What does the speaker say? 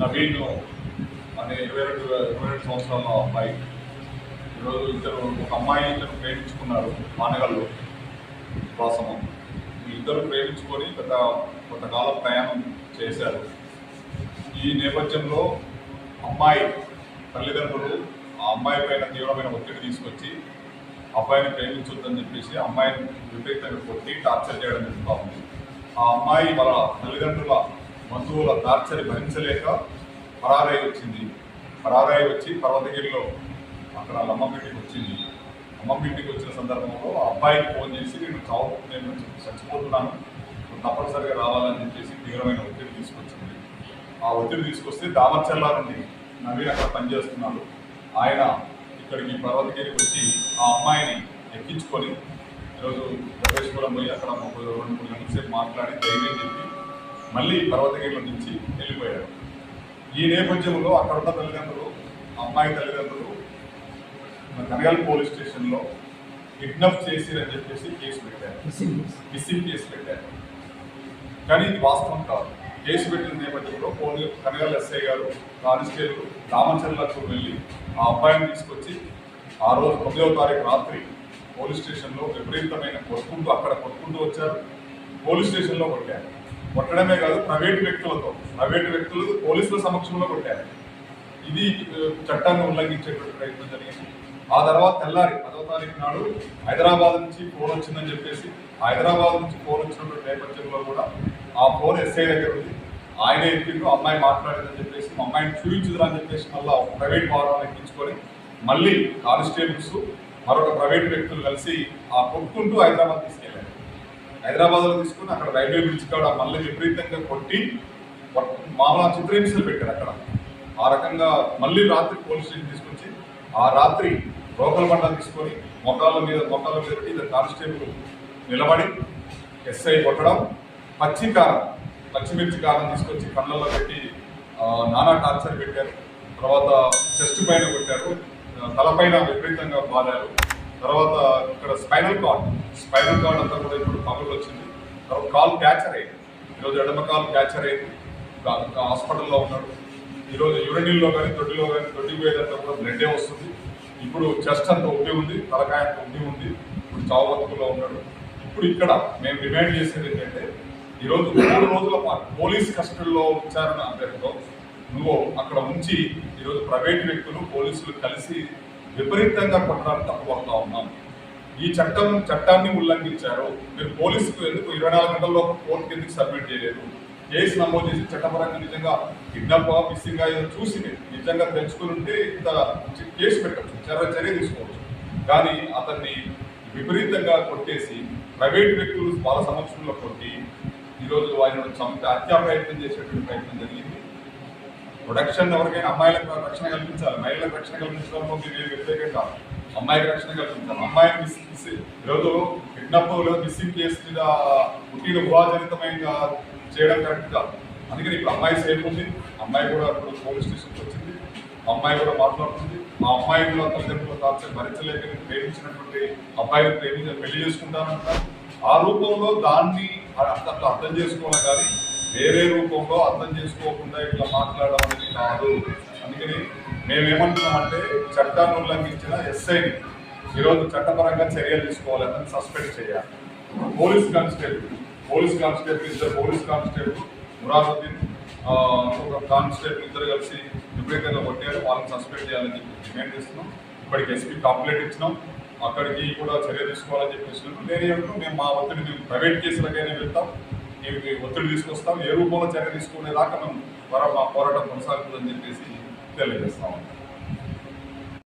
నవీన్ అనే ఇరవై రెండు ఇరవై రెండు సంవత్సరాల అమ్మాయి. ఈరోజు ఇద్దరు ఒక అమ్మాయి ఇద్దరు ప్రేమించుకున్నారు మానగల్లో వాసము ఇద్దరు ప్రేమించుకొని గత కొంతకాలం ప్రయాణం చేశారు. ఈ నేపథ్యంలో అమ్మాయి తల్లిదండ్రులు ఆ అమ్మాయి పైన తీవ్రమైన ఒత్తిడి తీసుకొచ్చి అబ్బాయిని ప్రేమించొద్దని చెప్పేసి అమ్మాయిని విపరీతంగా కొట్టి టార్చర్ చేయడం జరుగుతూ ఉంది. ఆ అమ్మాయి వాళ్ళ తల్లిదండ్రుల బంధువుల టార్చర్ భరించలేక పరారై వచ్చింది. పరారై వచ్చి పర్వతగిరిలో అక్కడ వాళ్ళ వచ్చింది. అమ్మమ్మింటికి వచ్చిన సందర్భంలో ఆ అబ్బాయికి ఫోన్ చేసి నేను చావు నేను చచ్చిపోతున్నాను తప్పనిసరిగా రావాలని చెప్పేసి తీవ్రమైన ఒత్తిడి తీసుకొచ్చింది. ఆ ఒత్తిడి తీసుకొస్తే దామర్చల్లా నుండి నవీన్ అక్కడ పనిచేస్తున్నాడు. ఆయన ఇక్కడికి పర్వతగిరికి వచ్చి ఆ అమ్మాయిని ఎక్కించుకొని ఈరోజు ప్రవేశపురం పోయి అక్కడ ఒక రెండు మూడు గంటల సేపు మాట్లాడి ధైర్యం చెప్పి మళ్ళీ పర్వతగిరిలో నుంచి వెళ్ళిపోయాడు ఈ నేపథ్యంలో అక్కడ ఉన్న తల్లిదండ్రులు అమ్మాయి తల్లిదండ్రులు కనగల్ పోలీస్ స్టేషన్లో కిడ్నాప్ చేసిరని చెప్పేసి కేసు పెట్టారు. Missing case. పెట్టారు. కానీ ఇది వాస్తవం కాదు. కేసు పెట్టిన నేపథ్యంలో పోలీసు కనగల్ ఎస్ఐ గారు కానిస్టేబుల్ రామచంద్రకు వెళ్ళి ఆ అబ్బాయిని తీసుకొచ్చి ఆ రోజు తొమ్మిదవ తారీఖు రాత్రి పోలీస్ స్టేషన్లో విపరీతమైన కొట్టుకుంటూ అక్కడ కొట్టుకుంటూ వచ్చారు. పోలీస్ స్టేషన్లో కొట్టారు. కొట్టడమే కాదు ప్రైవేట్ వ్యక్తులతో. ప్రైవేట్ వ్యక్తులు పోలీసుల సమక్షంలో కొట్టారు. ఇది చట్టాన్ని ఉల్లంఘించేటువంటి ప్రయత్నం జరిగింది. ఆ తర్వాత తెల్లారి పదవ తారీఖు నాడు హైదరాబాద్ నుంచి ఫోన్ వచ్చిందని చెప్పేసి హైదరాబాద్ నుంచి ఫోన్ వచ్చినటువంటి నేపథ్యంలో కూడా ఆ ఫోన్ ఎస్ఐ దగ్గర ఉంది. ఆయన ఎక్కిండు అమ్మాయి మాట్లాడిందని చెప్పేసి మా అమ్మాయిని చూపించుదురా అని చెప్పేసి మళ్ళీ ప్రైవేట్ వాహనం ఎక్కించుకొని మళ్ళీ కానిస్టేబుల్స్ మరొక ప్రైవేట్ వ్యక్తులు కలిసి ఆ కొట్టుకుంటూ హైదరాబాద్ తీసుకెళ్ళారు. హైదరాబాద్లో తీసుకుని అక్కడ రైల్వే బ్రిడ్జ్ కాడ మళ్ళీ విపరీతంగా కొట్టి కొట్- మామూలు చిత్రహింసలు పెట్టారు అక్కడ. ఆ రకంగా మళ్ళీ రాత్రి పోలీస్ స్టేషన్ తీసుకొచ్చి ఆ రాత్రి లోకల్ మండలం తీసుకొని మొక్కల మీద మొక్కల మీద పెట్టి కానిస్టేబుల్ నిలబడి ఎస్ఐ కొట్టడం పచ్చి కారం పచ్చిమిర్చి కారం తీసుకొచ్చి కళ్ళల్లో పెట్టి నానా టార్చర్ పెట్టారు. తర్వాత చెస్ట్ పైన కొట్టారు. తలపైన విపరీతంగా బాధారు తర్వాత ఇక్కడ స్పైనల్ కార్డ్. స్పైనల్ కార్డ్ అంతా కూడా ఇప్పుడు పగులు వచ్చింది. తర్వాత కాల్ క్యాచర్ అయింది ఈరోజు ఎడమ కాల్ క్యాచర్ అయింది హాస్పిటల్లో ఉన్నాడు. ఈరోజు యూరినిల్లో కానీ తొట్టిలో కానీ తొట్టి పోయేదంతా కూడా బ్లడ్డే వస్తుంది. ఇప్పుడు చెస్ట్ అంత ఉండి ఉంది తలకాయ అంత ఉండి ఉంది. ఇప్పుడు చావు ఉన్నాడు. ఇప్పుడు ఇక్కడ మేము డిమాండ్ చేసేది ఏంటంటే ఈరోజు మూడు రోజుల పాటు పోలీస్ కస్టడీలో ఉంచారన్న అభ్యర్థితో నువ్వు అక్కడ ఉంచి ఈరోజు ప్రైవేట్ వ్యక్తులు పోలీసులు కలిసి విపరీతంగా కొట్టడానికి తప్పుపడుతూ ఉన్నాం. ఈ చట్టం చట్టాన్ని ఉల్లంఘించారు. మీరు పోలీసుకు ఎందుకు ఇరవై నాలుగు గంటల్లో కోర్టుకి ఎందుకు సబ్మిట్ చేయలేదు? కేసు నమోదు చేసి చట్టపరంగా నిజంగా కిడ్నాప్ మిస్సింగ్ ఏదో చూసి నిజంగా తెలుసుకుని ఉంటే ఇంత కేసు పెట్టచ్చు. చర్య చర్య తీసుకోవచ్చు. కానీ అతన్ని విపరీతంగా కొట్టేసి ప్రైవేట్ వ్యక్తులు వాళ్ళ సమక్షంలో కొట్టి ఈరోజు ఆయన చంపి హత్యా ప్రయత్నం చేసేటువంటి ప్రయత్నం జరిగింది. ప్రొడక్షన్ ఎవరికైనా అమ్మాయిలకు రక్షణ కల్పించాలి. మహిళలకు రక్షణ కల్పించడంలో మీరు ఏ కాదు అమ్మాయికి రక్షణ కల్పించాలి. అమ్మాయిని మిస్ మిస్ ఈరోజు కిడ్నాప్ మిస్సింగ్ కేసు మీద పుట్టిన ఊహాజనితమైన చేయడం కరెక్ట్ కాదు. అందుకని ఇప్పుడు అమ్మాయి సేఫ్ ఉంది. అమ్మాయి కూడా ఇప్పుడు పోలీస్ స్టేషన్కి వచ్చింది. అమ్మాయి కూడా మాట్లాడుతుంది. మా అమ్మాయి కూడా తల్లిదండ్రులు టార్చర్ భరించలేక ప్రేమించినటువంటి అబ్బాయిని ప్రేమించి పెళ్ళి చేసుకుంటానంట ఆ రూపంలో దాన్ని అర్థం చేసుకోవాలి కానీ వేరే రూపంలో అర్థం చేసుకోకుండా ఇట్లా మాట్లాడడం అనేది కాదు. అందుకని మేమేమంటున్నామంటే చట్టాన్ని ఉల్లంఘించిన ఎస్ఐని ఈరోజు చట్టపరంగా చర్యలు తీసుకోవాలి అతన్ని సస్పెండ్ చేయాలి. పోలీస్ కానిస్టేబుల్ పోలీస్ కానిస్టేబుల్ ఇద్దరు పోలీస్ కానిస్టేబుల్ మురాదుద్దీన్ ఒక కానిస్టేబుల్ ఇద్దరు కలిసి విపరీతంగా కొట్టారు. వాళ్ళని సస్పెండ్ చేయాలని చెప్పి డిమాండ్ చేస్తున్నాం. ఇప్పటికి ఎస్పీ కంప్లైంట్ ఇచ్చినాం. అక్కడికి కూడా చర్య తీసుకోవాలని చెప్పేసి నేనేమంటూ మేము మా ఒత్తిడి మేము ప్రైవేట్ కేసులకైనా వెళ్తాం. ఒత్తిడి తీసుకొస్తాం ఏ రూపంలో చర్య తీసుకునేదాకా మేము మా పోరాటం కొనసాగుతుందని చెప్పేసి తెలియజేస్తాం